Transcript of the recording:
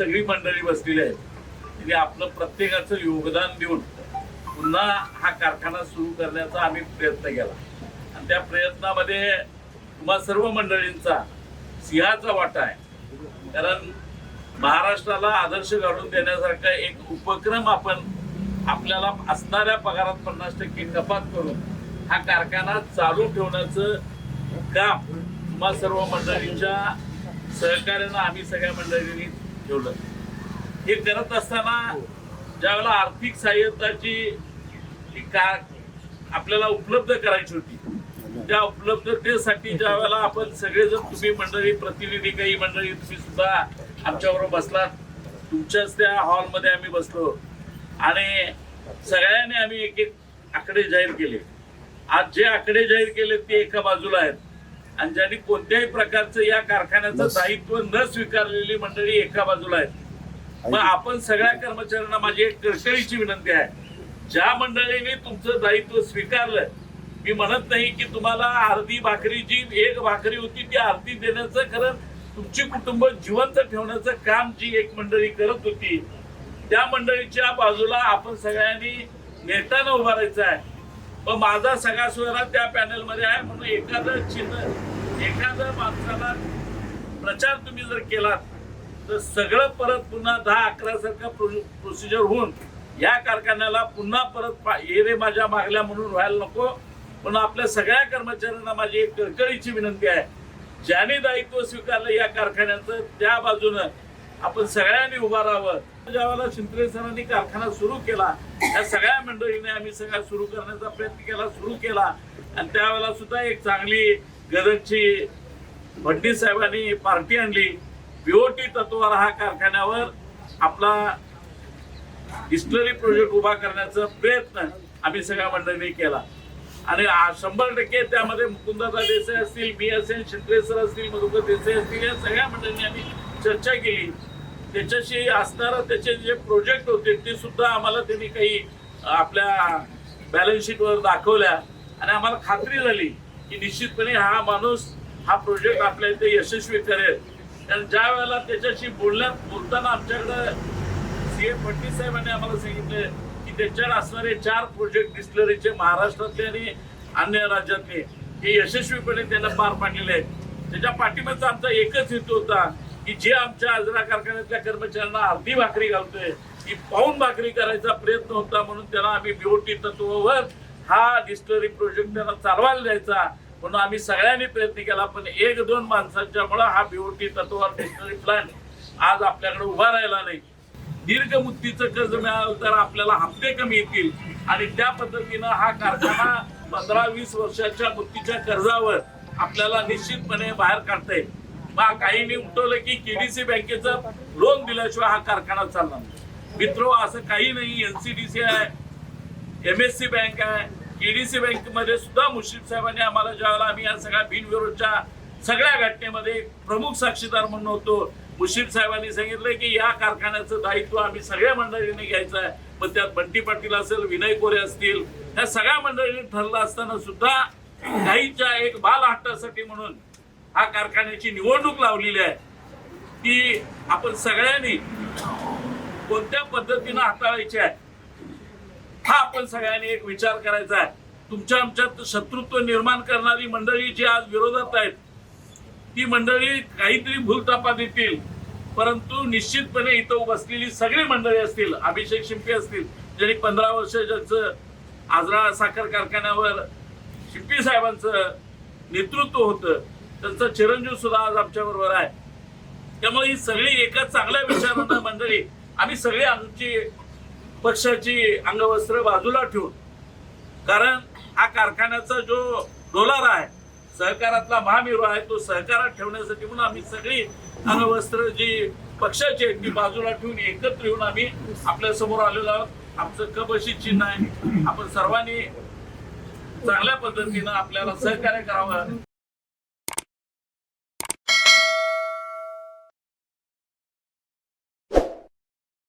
सगळी मंडळी बसलेली आहेत. तिथे आपलं प्रत्येकाचं योगदान देऊन पुन्हा हा कारखाना सुरू करण्याचा आम्ही प्रयत्न केला. आणि त्या प्रयत्नामध्ये तुम्हा सर्व मंडळींचा सिंहाचा वाटा आहे. कारण महाराष्ट्राला आदर्श घडून देण्यासारखा एक उपक्रम आपण आपल्याला असणाऱ्या पगारात पन्नास टक्के कपात करून हा कारखाना चालू ठेवण्याचं काम तुम्हा सर्व मंडळींच्या सहकार्यानं आम्ही सगळ्या मंडळींनी ठेवलं. हे करत असताना ज्यावेळेला आर्थिक सहाय्यताची का आपल्याला उपलब्ध करायची होती त्या उपलब्धतेसाठी ज्या वेळेला आपण सगळेजण तुम्ही मंडळी प्रतिनिधी काही मंडळी तुम्ही सुद्धा आमच्याबरोबर बसलात. तुमच्याच त्या हॉलमध्ये आम्ही बसलो. आणि सगळ्यांनी आम्ही एक एक आकडे जाहीर केले. आज जे आकडे जाहीर केले ते एका बाजूला आहेत. आणि ज्यांनी कोणत्याही प्रकारचं या कारखान्याचं दायित्व न स्वीकारलेली मंडळी एका बाजूला आहेत. मग आपण सगळ्या कर्मचाऱ्यांना माझी एक कळकळीची विनंती आहे. ज्या मंडळीने तुमचं दायित्व स्वीकारलं मी म्हणत नाही की तुम्हाला अर्धी भाकरी जी एक भाकरी होती ती अर्धी देण्याचं खरं तुमची कुटुंब जिवंत ठेवण्याचं काम जी एक मंडळी करत होती त्या मंडळीच्या बाजूला आपण सगळ्यांनी नेटानं उभा राहायचं आहे. मग माझा सगळा सोयरा त्या पॅनलमध्ये आहे. म्हणून एखादं चिन्ह एखादं माणसाला प्रचार तुम्ही जर केला तर सगळं परत पुन्हा दहा अकरा सारखा प्रोसिजर होऊन या कारखान्याला पुन्हा परत पा- ये रे माझ्या मागल्या म्हणून व्हायला नको. पण आपल्या सगळ्या कर्मचाऱ्यांना माझी एक कळकळीची विनंती आहे. ज्याने दायित्व स्वीकारलं या कारखान्याचं त्या बाजूनं आपण सगळ्यांनी उभा राहावं. ज्यावेळेला शिंत्रे सरांनी कारखाना सुरू केला त्या सगळ्या मंडळीने आम्ही सगळ्या सुरू करण्याचा प्रयत्न केला सुरू केला. आणि त्यावेळेला सुद्धा एक चांगली गरजची फडणीस साहेबांनी पार्टी आणली. बीओटी तत्वावर हा कारखान्यावर आपला डिस्टलरी प्रोजेक्ट उभा करण्याचा प्रयत्न आम्ही सगळ्या मंडळींनी केला. आणि शंभर टक्के त्यामध्ये मुकुंदादा देसाई असतील बी असेल शिंदे सर असतील मधुकर देसाई असतील या सगळ्या मंडळींनी आम्ही चर्चा केली. त्याच्याशी असणारं त्याचे जे प्रोजेक्ट होते ते सुद्धा आम्हाला त्यांनी काही आपल्या बॅलन्स शीटवर दाखवल्या. आणि आम्हाला खात्री झाली की निश्चितपणे हा माणूस हा प्रोजेक्ट आपल्या इथे यशस्वी करेल. कारण ज्या वेळेला त्याच्याशी बोलण्यात बोलताना आमच्याकडं ए फडणवीस साहेबांनी आम्हाला सांगितलं की त्याच्यावर असणारे चार प्रोजेक्ट डिस्टलरीचे महाराष्ट्रातले आणि अन्य राज्यातले. हे यशस्वीपणे त्यांना पार पाडलेले आहेत. त्याच्या पाठीमागचा आमचा एकच हेतू होता की जे आमच्या आजरा कारखान्यातल्या कर्मचाऱ्यांना अर्धी भाकरी घालतोय ती पाहून भाकरी करायचा प्रयत्न होता म्हणून त्याला आम्ही बीओटी तत्वावर हा डिस्टलरी प्रोजेक्ट त्यांना चालवायला द्यायचा म्हणून आम्ही सगळ्यांनी प्रयत्न केला. पण एक दोन माणसांच्या मुळे हा बीओटी तत्वावर डिस्टलरी प्लॅन आज आपल्याकडे उभा राहिला नाही. दीर्घ मुदतीचं कर्ज मिळालं तर आपल्याला हप्ते कमी येतील. आणि त्या पद्धतीनं हा कारखाना पंधरा वीस वर्षाच्या मुक्तीच्या कर्जावर आपल्याला निश्चितपणे बाहेर काढता येईल. मग काहींनी उठवलं की केडीसी बँकेचं लोन दिल्याशिवाय हा कारखाना चालणार नाही. मित्रो असं काही नाही. एनसीडीसी आहे एम एस सी बँक आहे. केडीसी बँकमध्ये सुद्धा मुश्रीफ साहेबांनी आम्हाला ज्यावेळेला आम्ही या सगळ्या बिनविरोधच्या सगळ्या घटनेमध्ये प्रमुख साक्षीदार म्हणून होतो मुश्रीफ साहेबांनी सांगितलं की या कारखान्याचं दायित्व आम्ही सगळ्या मंडळींनी घ्यायचं आहे. मग त्यात बंटी पाटील असेल विनय कोरे असतील या सगळ्या मंडळींनी ठरलं असताना सुद्धा काहीच्या एक बाल हट्टासाठी म्हणून हा कारखान्याची निवडणूक लावलेली आहे. की आपण सगळ्यांनी कोणत्या पद्धतीनं हाताळायची आहे हा आपण सगळ्यांनी एक विचार करायचा आहे. तुमच्या आमच्यात शत्रुत्व निर्माण करणारी मंडळी जी आज विरोधात आहेत ती मंडळी काहीतरी भूलतापा देतील परंतु निश्चितपणे इथं बसलेली सगळी मंडळी असतील अभिषेक शिंपे असतील ज्यांनी पंधरा वर्ष ज्याचं आजरा साखर कारखान्यावर शिंपी साहेबांचं नेतृत्व होतं त्यांचा चिरंजीव सुद्धा आज आमच्या बरोबर आहे. त्यामुळे ही सगळी एका चांगल्या विचारानं मंडळी आम्ही सगळी आमची पक्षाची अंगवस्त्र बाजूला ठेवून कारण हा कारखान्याचा जो डोलार आहे सहकारातला महामेरू आहे तो सहकारात ठेवण्यासाठी म्हणून आम्ही सगळी अंगवस्त्र जी पक्षाची आहेत ती बाजूला ठेवून एकत्र येऊन आम्ही आपल्यासमोर आलेलो आहोत. आमचं कबशी चिन्ह आहे. आपण सर्वांनी चांगल्या पद्धतीनं आपल्याला सहकार्य करावं.